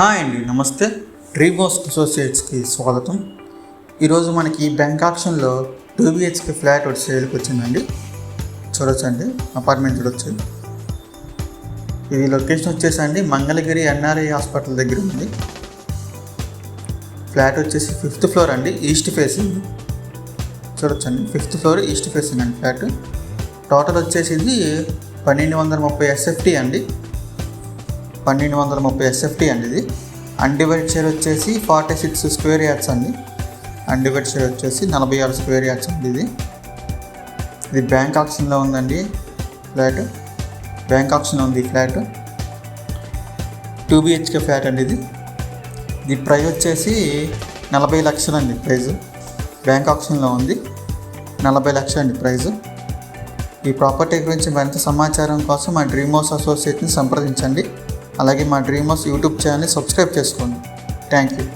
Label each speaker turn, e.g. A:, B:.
A: Hi అండి నమస్తే. డ్రీమోస్ అసోసియేట్స్కి స్వాగతం. ఈరోజు మనకి బ్యాంక్ ఆప్షన్లో టూ బిహెచ్కే ఫ్లాట్ ఒకటి సేల్కి వచ్చిందండి. చూడొచ్చండి అపార్ట్మెంట్ చూడొచ్చు. ఇది లొకేషన్ వచ్చేసండి మంగళగిరి ఎన్ఆర్ఐ హాస్పిటల్ దగ్గర ఉంది. ఫ్లాట్ వచ్చేసి ఫిఫ్త్ ఫ్లోర్ అండి ఈస్ట్ ఫేసింగ్. చూడొచ్చండి ఫిఫ్త్ ఫ్లోర్ ఈస్ట్ ఫేసింగ్ అండి ఫ్లాట్. టోటల్ వచ్చేసి ఇది పన్నెండు వందల ముప్పై ఎస్ఎఫ్టీ అండి. పన్నెండు వందల ముప్పై ఎస్ఎఫ్టీ అండి ఇది. అన్డివైడ్ షేర్ వచ్చేసి ఫార్టీ సిక్స్ స్క్వేర్ యార్డ్స్ అండి. అన్డివైడ్ షేర్ వచ్చేసి నలభై ఆరు స్క్వేర్ యార్డ్స్ అండి ఇది. ఇది బ్యాంక్ ఆప్షన్లో ఉందండి ఫ్లాట్. బ్యాంక్ ఆప్షన్ ఉంది ఈ ఫ్లాట్. టూ బిహెచ్కే ఫ్లాట్ అండి ఇది. ఇది ప్రైస్ వచ్చేసి నలభై లక్షలు అండి ప్రైజ్ బ్యాంక్ ఆప్షన్లో ఉంది. నలభై లక్షలు అండి ప్రైజ్ ఈ ప్రాపర్టీ గురించి మరింత సమాచారం కోసం మా డ్రీమ్ హౌస్ అసోసియేట్ని సంప్రదించండి. అలాగే మా డ్రీమర్స్ యూట్యూబ్ ఛానల్ని సబ్స్క్రైబ్ చేసుకోండి. Thank you.